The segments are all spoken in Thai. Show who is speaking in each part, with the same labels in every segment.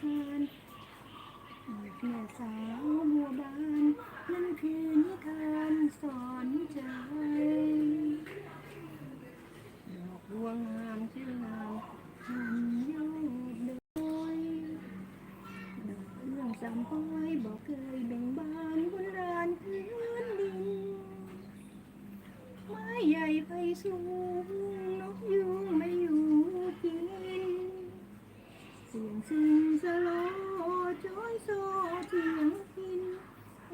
Speaker 1: ชานแม่สาวบัวบาน นั่นคือนิทานสอนใจดอกบัวงามชื่องามหันโยกโดยดอกเรื่องสามป้อยบอกเคยแบ่งบานบนลานพื้นดินไม้ใหญ่ไปสูง สโลจอยโซเทียงพิน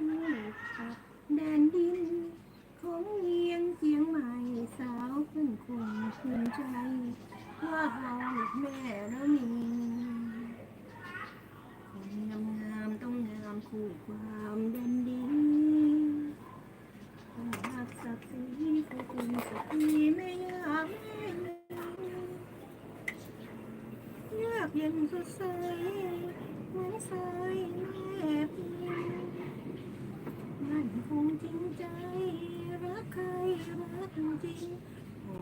Speaker 1: ลูกขับแดนดิน ของเงียงเจียงใหม่สาวเพิ่นคงภูมิใจ ว่าเฮาแม่แล้วมีคนงามงามๆต้องงามคู่ความแด เย็นสดใสเหมือนสายแม่พี่มันคงจริงใจ รักใครรักจริงโอ้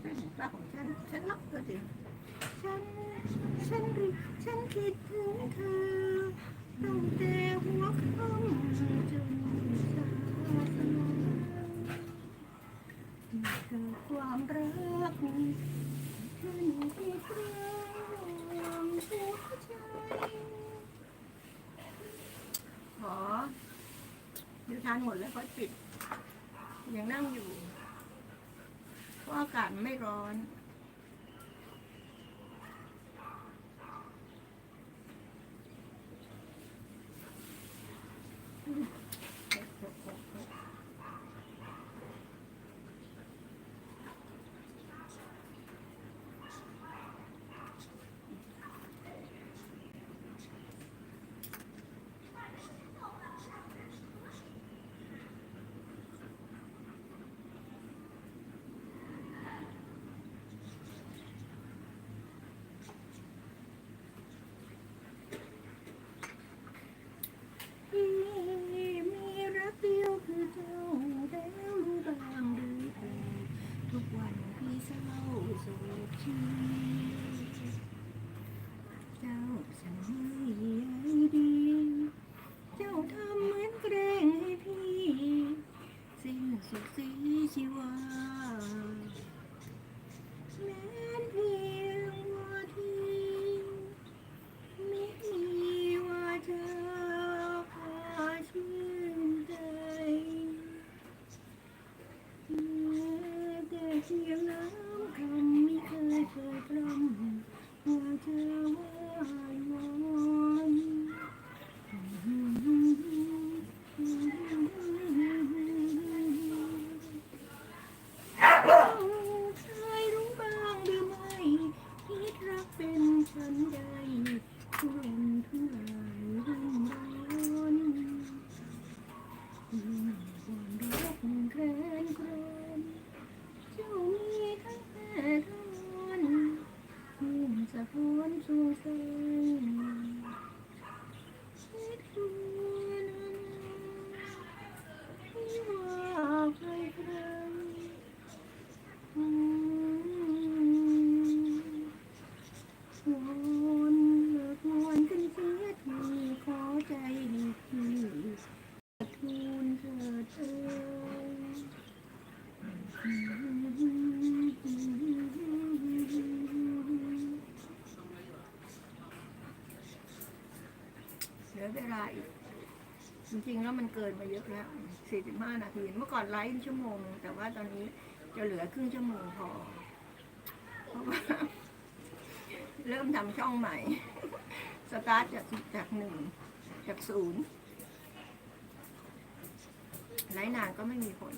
Speaker 1: เป็นรักของฉัน ฉันรักเธอจริงฉัน ฉันริฉันคิดถึงเธอ ทานหมดแล้วค่อยปิด ยังนั่งอยู่เพราะอากาศไม่ร้อน พี่มีรักเดียวคือเจ้าแล้วรู้บ้างหรือเปล่าทุกวันพี่เศร้าโศกชีเจ้าฉันไม่ใยดี เจ้าทำเหมือนเกรงให้พี่ สิ้นสุดสีชีวา แม้นเพียงว่าที่มิมีว่าจะพาชื่นใจแม้แต่เพียงน้ำคำไม่เคยเคยพร่ำว่าจะว่าวอน ชายรู้บ้างหรือไม่คิดรักเป็นฉันใดทุรนทุรายรุ่มร้อนยิ่งความรักแคลนครอนเจ้ามีทั้งแพ้ทั้งนอนยิ่ง สะท้อ อเวลาอีก จริงๆแล้วมันเกินมาเยอะแล้ว 45 นาที เมื่อก่อนไลฟ์ชั่วโมงนึงแต่ว่าตอนนี้จะเหลือครึ่งชั่วโมงพอ เพราะว่า เริ่มทำช่องใหม่ สตาร์ทจากจากหนึ่งจากศูนย์ไลฟ์นานก็ไม่มีผล